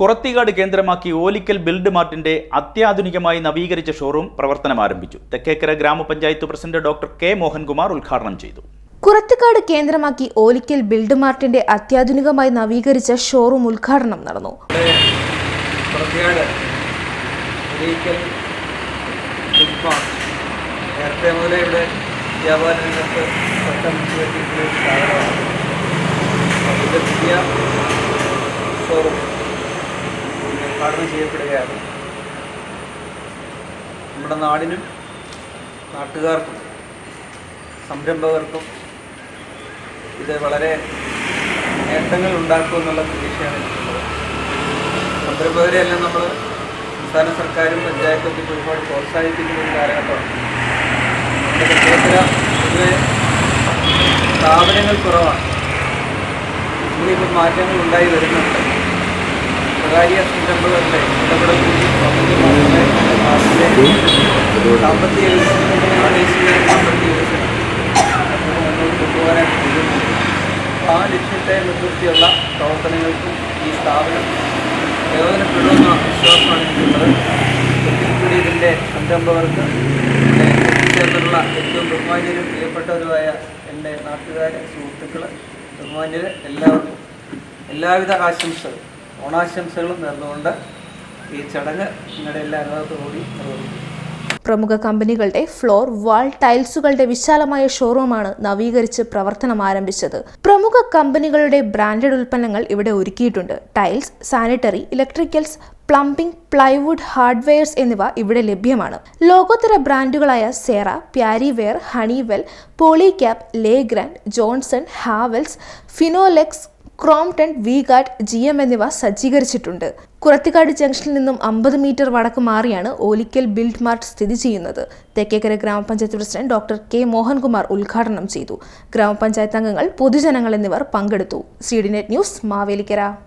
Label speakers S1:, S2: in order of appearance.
S1: കുറത്തിക്കാട് കേന്ദ്രമാക്കി ഓലിക്കൽ ബിൽഡ് മാർട്ടിന്റെ അത്യാധുനികമായി നവീകരിച്ച ഷോറൂം പ്രവർത്തനം ആരംഭിച്ചു. തെക്കേക്കര ഗ്രാമപഞ്ചായത്ത് പ്രസിഡന്റ് ഡോക്ടർ കെ മോഹൻകുമാർ ഉദ്ഘാടനം ചെയ്തു.
S2: കുറത്തിക്കാട് കേന്ദ്രമാക്കി ഓലിക്കൽ ബിൽഡ് മാർട്ടിന്റെ അത്യാധുനികമായി നവീകരിച്ച ഷോറൂം ഉദ്ഘാടനം നടന്നു.
S3: നേരത്തെ മുതലേ ഇവിടെ വ്യാപാര രംഗത്ത് ഉദ്ഘാടനം ചെയ്യപ്പെടുകയാണ്. നമ്മുടെ നാടിനും നാട്ടുകാർക്കും സംരംഭകർക്കും ഇത് വളരെ നേട്ടങ്ങൾ ഉണ്ടാക്കും എന്നുള്ള പ്രതീക്ഷയാണ് എനിക്കുള്ളത്. സംരംഭകരെയെല്ലാം നമ്മൾ സംസ്ഥാന സർക്കാരും പഞ്ചായത്തൊക്കെ ഒരുപാട് പ്രോത്സാഹിപ്പിക്കുന്ന ഒരു കാലഘട്ടമാണ്. സ്ഥാപനങ്ങൾ കുറവാണ്. ഇനിയിപ്പോൾ മാറ്റങ്ങൾ ഉണ്ടായി വരുന്നുണ്ട്. സ്വകാര്യ സംരംഭകരുടെ ഇടപെടൽ കൂടി വന്നെങ്കിൽ മാത്രമേ നമ്മുടെ നാട്ടിലെ സാമ്പത്തിക വികസനം പ്രാദേശിക സാമ്പത്തിക വികസനം മുന്നോട്ട് കൊണ്ടുപോകാനായിട്ട് കഴിയുള്ളൂ ആ ലക്ഷ്യത്തെ മുൻനിർത്തിയുള്ള പ്രവർത്തനങ്ങൾക്കും ഈ സ്ഥാപനം പ്രയോജനപ്പെടുമെന്ന വിശ്വാസമാണ് എനിക്കുള്ളത്. ഒരിക്കൽ കൂടി ഇതിന്റെ സംരംഭകർക്ക് ഇവിടെ എത്തിച്ചേർന്നുള്ള ഏറ്റവും ബഹുമാന്യരും പ്രിയപ്പെട്ടവരുമായ എന്റെ നാട്ടുകാരെ സുഹൃത്തുക്കൾ ബഹുമാന്യർ എല്ലാവർക്കും എല്ലാവിധ ആശംസകളും. ഓണാശംസകളും നേർന്നുകൊണ്ട് ഈ ചടങ്ങ് നിങ്ങളുടെ എല്ലാ അനുഭവത്തോടുകൂടി നിർവഹിക്കും
S2: പ്രമുഖ കമ്പനികളുടെ ഫ്ലോർ വാൾ ടൈൽസുകളുടെ വിശാലമായ ഷോറൂമാണ് നവീകരിച്ച് പ്രവർത്തനം ആരംഭിച്ചത്. പ്രമുഖ കമ്പനികളുടെ ബ്രാൻഡഡ് ഉൽപ്പന്നങ്ങൾ ഇവിടെ ഒരുക്കിയിട്ടുണ്ട്. Tiles sanitary electricals plumbing plywood hardwares എന്നിവ ഇവിടെ ലഭ്യമാണ്. ലോകോത്തര ബ്രാൻഡുകളായ Cera Parryware Honeywell Polycab Legrand Johnson Havells Finolex Crompton V Guard G M എന്നിവ സജ്ജീകരിച്ചിട്ടുണ്ട്. കുറത്തിക്കാട് ജംഗ്ഷനിൽ നിന്നും അമ്പത് മീറ്റർ വടക്ക് മാറിയാണ് ഓലിക്കൽ ബിൽഡ് മാർട്ട് സ്ഥിതി ചെയ്യുന്നത്. തെക്കേക്കര ഗ്രാമപഞ്ചായത്ത് പ്രസിഡന്റ് ഡോക്ടർ കെ. മോഹൻകുമാർ ഉദ്ഘാടനം ചെയ്തു. ഗ്രാമപഞ്ചായത്ത് അംഗങ്ങൾ പൊതുജനങ്ങൾ എന്നിവർ പങ്കെടുത്തു. C Net News Mavelikkara.